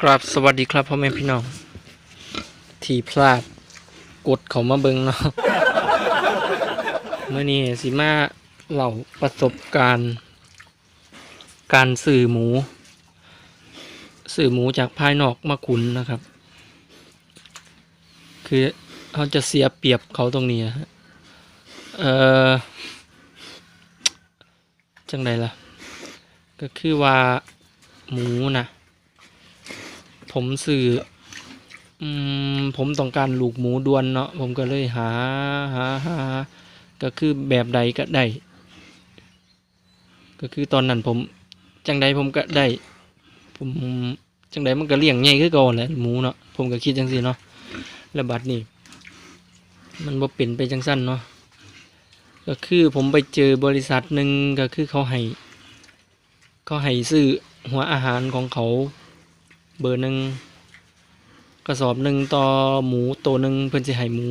ครับสวัสดีครับพ่อแม่พี่น้อง ที่พลาดกดเขามาเบิงเนาะเมื่อนี้สิมาเล่าประสบการณ์ การสื่อหมู สื่อหมูจากภายนอกมาขุนนะครับ คือเขาจะเสียเปรียบเขาตรงนี้ฮะเออจังไดล่ะ ก็คือว่าหมูนะ ผมสื่ออืมผมต้องการลูกหมูดวนเนาะผมก็เลยหาหาหาก็คือแบบใดก็ได้ ก็คือตอนนั้นผมจังใดผมก็ได้ ผมจังใดมันก็เลี้ยงใหญ่คือเก่าแหละหมูเนาะผมก็คิดจังซี่เนาะแล้วบัดนี้ มันบ่เป็นไปจังสั้นเนาะก็คือผมไปเจอบริษัทหนึ่งก็คือเขาให้เขาให้ซื้อหัวอาหารของเขา เบอร์หนึ่งกระสอบหนึ่งต่อหมูตัวหนึ่งเพิ่นสิให้หมู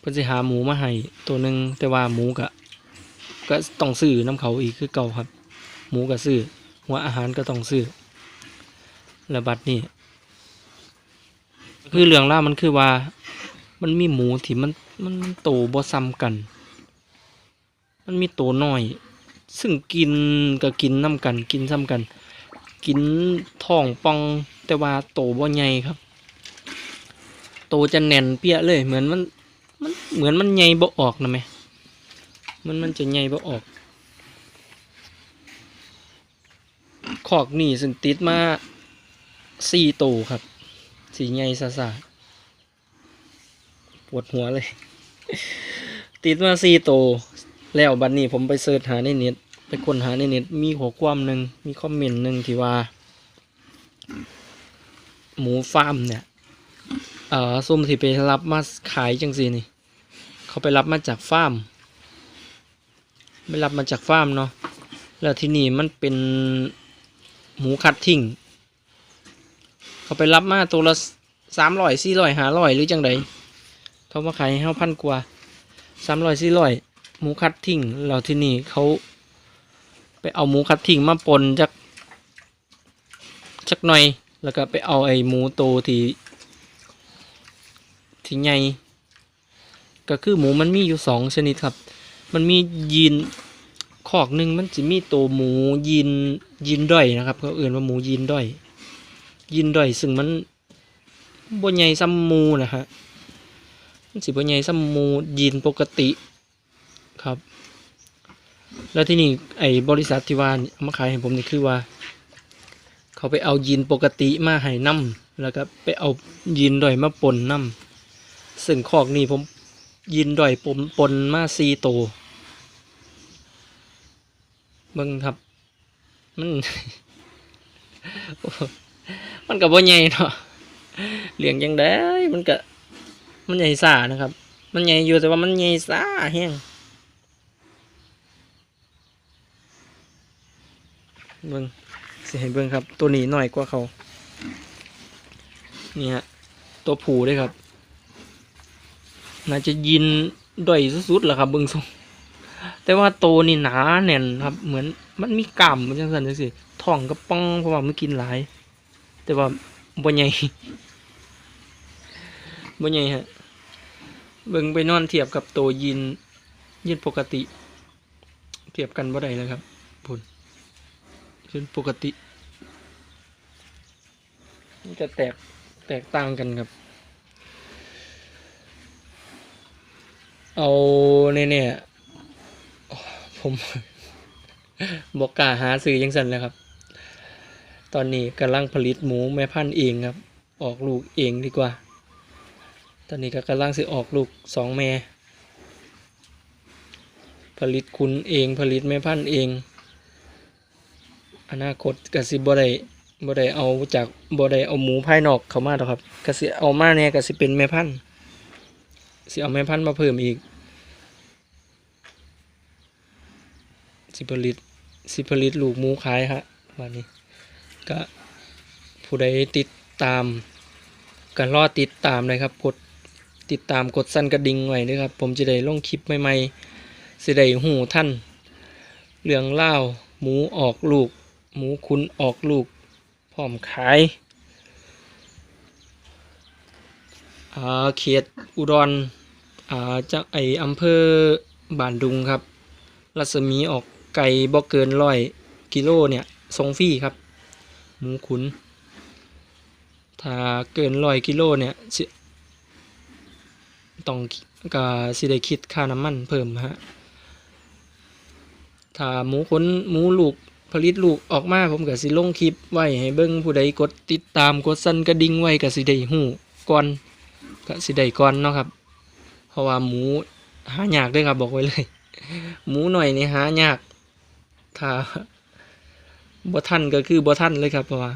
เพิ่นสิหาหมูมาให้ตัวหนึ่งแต่ว่าหมูกะก็ต้องซื้อน้ำเขาอีกคือเก่าครับ หมูก็ซื้อหัวอาหารก็ต้องซื้อแล้วบัดนี้คือเรื่องล่ามันคือว่า มันมีหมูที่มันมันโตบ่ซ้ำกัน มันมีโตน้อย ซึ่งกินก็กินน้ำกันกินซ้ำกัน กินท้องป่องแต่ว่าโตบ่ใหญ่ครับ โตจะแน่นเปี้ยเลย เหมือนมันมันเหมือนมันใหญ่บ่ออกนะแม่มันมันจะใหญ่บ่ออกขอกหนี่ซึ่งติดมาสี่โตครับ สีใหญ่ซาซาปวดหัวเลย ติดมาสี่โต แล้วบัดนี้ผมไปเสิร์ชหาในเน็ต ไปค้นหาในเน็ตมีข้อความหนึ่งมีคอมเมนต์หนึ่งที่ว่า หมูฟาร์มเนี่ยเอ่อส้มที่ไปรับมาขายจังสีนี่ เขาไปรับมาจากฟาร์มไปรับมาจากฟาร์มเนาะแล้วที่นี่มันเป็นหมูคัดทิ้งเขาไปรับมาตัวละสามร้อยสี่ร้อยห้าร้อยหรือจังใดเขามาขายให้เฮาพันกว่าสามร้อยสี่ร้อยหมูคัดทิ้งแล้วที่นี่เขา ไปเอาหมูคัดทิ้งมาปนจากจักหน่อย แล้วก็ไปเอาไอ้หมูโตที่ที่ใหญ่ก็คือหมูมันมีอยู่สองชนิดครับ มันมียีนคอกหนึ่งมันจะมีตัวหมูยีนยีนด้อยนะครับเขาเอื่นว่าหมูยีนด้อยยีนด้อยซึ่งมันบนใหญ่ซ้ำหมูนะฮะมันสิบนใหญ่ซ้ำหมูยีนปกติครับ แล้วที่นี่ไอ้บริษัทที่ว่าเอามาขายให้ผมนี่คือว่า เขาไปเอายีนปกติมาให้น้ำแล้วก็ไปเอายีนดอยมาปนน้ำซึ่งคอกนี่ผมยีนดอยผมปนมาซีโตเบิ่งครับ มัน มันกับว่าใหญ่เนาะเลี้ยงยังได้มันก็มันใหญ่ซ่านะครับ มันใหญ่อยู่แต่ว่ามันใหญ่ซ่าแห้ง เบิ่งสิให้เบิ่งครับ ตัวนี้หน่อยกว่าเขานี่ฮะตัวผูด้วยครับ น่าจะยินด้อยสุดๆแหละครับเบิ่งทรงแต่ว่าโตวนี่หนาแน่นครับ เหมือนมันมีกล้ามมันจังสันจังสิท้องกระป้องเพราะว่ามันกินหลาย แต่ว่าบ่ใหญ่บ่ใหญ่ฮะเบิ่งไปนอนเทียบกับตัวยินยินปกติ เทียบกันบ่ได้เลยครับพุ่น เป็นปกติ มันจะแตกแตกต่างกันครับ เอาเนี่ยๆผมบอกกล้าหาซื้อยังสันเลยครับ ตอนนี้กำลังผลิตหมูแม่พันธุ์เองครับ ออกลูกเองดีกว่า ตอนนี้ก็กำลังสิออกลูกสองแม่ ผลิตคุณเองผลิตแม่พันธุ์เอง อนาคตกสิบ่ได้บ่ได้เอาจากบ่ได้เอาหมูภายนอกเข้ามาหรอกครับกสิเอามาเนี่ยกสิเป็นแม่พันธุ์สิเอาแม่พันธุ์มาเพิ่มอีกสิผลิตสิผลิตลูกหมูขายฮะวันนี้ ก็ผู้ใดติดตามก็รอติดตามเลยครับกดติดตามกดสั่นกระดิ่งไว้ด้วยครับ ผมจะได้ลงคลิปใหม่ๆสิได้หูท่านเรื่องเล่าหมูออกลูก หมูคุณออกลูกพร้อมขายเขตอุดรจากไออำเภอบ้านดุงครับ รัศมีออกไก่บ่เกินร้อยกิโลเนี่ยทรงฟี่ครับ หมูขุน ถ้าเกินร้อยกิโลเนี่ยต้องก็สิได้คิดค่าน้ำมันเพิ่มฮะ ถ้าหมูขุนหมูลูก ผลิตลูกออกมาผมก็สิลงคลิปไว้ให้เบิ่งผู้ใดกดติดตามกดสั่นกระดิ่งไว้ก็สิได้ฮู้ก่อนก็สิได้ก่อนเนาะครับ เพราะว่าหมูหายากด้วยครับบอกไว้เลย หมูหน่อยนี่หายาก ถ้าบ่ทันก็คือบ่ทันเลยครับเพราะว่า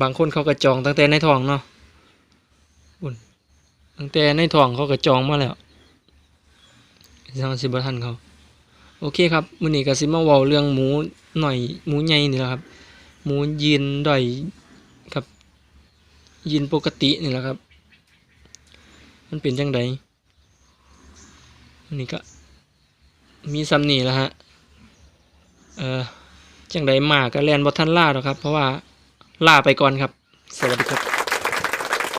บางคนเขาก็จองตั้งแต่ในท้องเนาะบุญตั้งแต่ในท้องเขาก็จองมาแล้วยังสิบ่ทันเขา โอเคครับมื้อนี้ก็สิมาเว้าเรื่องหมูหน่อยหมูใหญ่นี่แหละครับ หมูยีนด้อยครับยีนปกตินี่แหละครับ มันเป็นจังไดอันนี้ก็มีซ้ำนี่แล้วฮะเออจังไดมาก็แลนบ่ทันล่าหรอกครับ เพราะว่าล่าไปก่อนครับ สวัสดีครับ